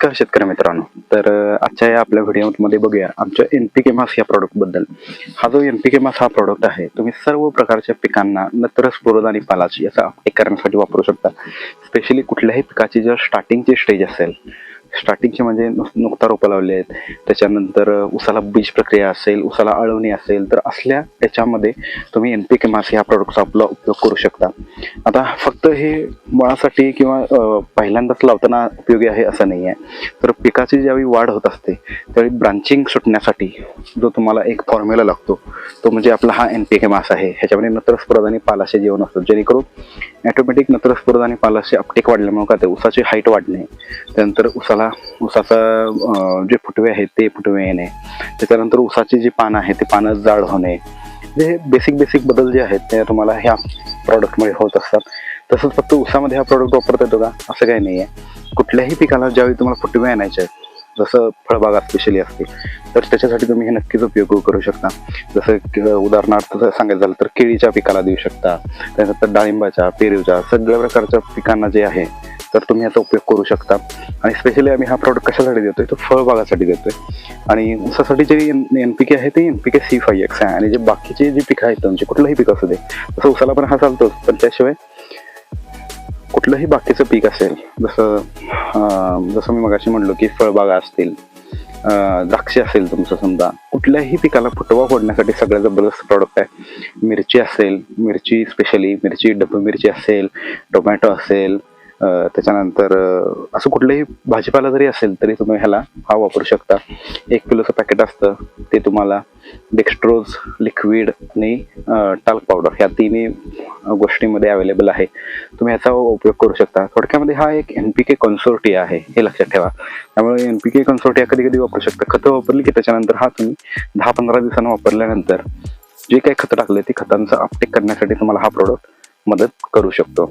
नमस्कार शेतकरी मित्रांनो. तर आजच्या या आपल्या व्हिडिओमध्ये बघूया आमच्या एन पी के मास या प्रॉडक्टबद्दल हा जो एन पी के मास हा प्रॉडक्ट आहे तुम्ही सर्व प्रकारच्या पिकांना नत्र स्फुरद आणि पालाची याचा अपटेक करण्यासाठी वापरू शकता. स्पेशली कुठल्याही पिकाची जर स्टार्टिंगची स्टेज असेल स्टार्टिंगचे म्हणजे नुकता रोपं लावले आहेत. त्याच्यानंतर उसाला बीज प्रक्रिया असेल उसाला अळवणी असेल तर असल्या याच्यामध्ये तुम्ही एन पी के मास या प्रॉडक्टचा आपला उपयोग करू शकता. आता फक्त हे मुळासाठी किंवा पहिल्यांदाच लावताना उपयोगी आहे असं नाही आहे तर पिकाची ज्यावेळी वाढ होत असते त्यावेळी ब्रांचिंग सुटण्यासाठी जो तुम्हाला एक फॉर्म्युला लागतो तो म्हणजे आपला हा एन पी के मास आहे. ह्याच्यामध्ये नत्रस्फुरद आणि पालाशे जेवण असतं. जेणेकरून ॲटोमॅटिक नत्रस्फुरद आणि पालाशे अपटेक वाढल्यामुळे का ते उसाची हाईट वाढणे त्यानंतर उसाला उसाचा जे फुटवे आहेत ते फुटवे येणे. त्याच्यानंतर ऊसाची जी पानं आहेत ते पानं जाड होणे. जे बेसिक बेसिक बदल जे आहेत ते तुम्हाला ह्या प्रॉडक्टमुळे होत असतात. तसंच फक्त उसामध्ये हा प्रॉडक्ट वापरता येतो का? असं काही नाही आहे कुठल्याही पिकाला ज्यावेळी तुम्हाला फुटवे आणायचे आहेत जसं फळबागा स्पेशली असतील तर त्याच्यासाठी तुम्ही हे नक्कीच उपयोग करू शकता. जसं की उदाहरणार्थ जर सांगायचं झालं तर केळीच्या पिकाला देऊ शकता. त्यानंतर डाळिंबाच्या पेरूच्या सगळ्या प्रकारच्या पिकांना जे आहे तर तुम्ही याचा उपयोग करू शकता. आणि स्पेशली आम्ही हा प्रॉडक्ट कशासाठी देतोय? तो फळबागासाठी देतोय. आणि ऊसासाठी जे एन पी के आहे ते एन पी के सी फाय एक्स आहे. आणि जे बाकीचे जे पिकं आहेत तुमचे कुठलंही पीक असू दे. तसं उसाला पण हा चालतोच. पण त्याशिवाय कुठलंही बाकीचं पीक असेल जसं जसं मी मगाशी म्हणलो की फळबागा असतील द्राक्षे असेल तुमचं समजा कुठल्याही पिकाला फुटवा फोडण्यासाठी सगळ्यात जबरदस्त प्रॉडक्ट आहे. मिरची असेल मिरची स्पेशली मिरची डब्बू मिरची असेल टोमॅटो असेल त्याच्यानंतर असं कुठलंही भाजीपाला जरी असेल तरी तुम्ही ह्याला हा वापरू शकता. एक किलोचं पॅकेट असतं ते तुम्हाला डेक्स्ट्रोज लिक्विड आणि टाल्क पावडर ह्या तिन्ही गोष्टीमध्ये गोष्टींमध्ये अवेलेबल आहे. तुम्ही ह्याचा उपयोग करू शकता. थोडक्यामध्ये हा एक एन पी के कन्सोर्टिया आहे हे लक्षात ठेवा. त्यामुळे एन पी के कन्सोर्टिया कधी कधी वापरू शकता. खतं वापरली की त्याच्यानंतर हा तुम्ही दहा पंधरा दिवसांना वापरल्यानंतर जे काही खतं टाकले ते खतांचं अपटेक करण्यासाठी तुम्हाला हा प्रोडक्ट मदत करू शकतो.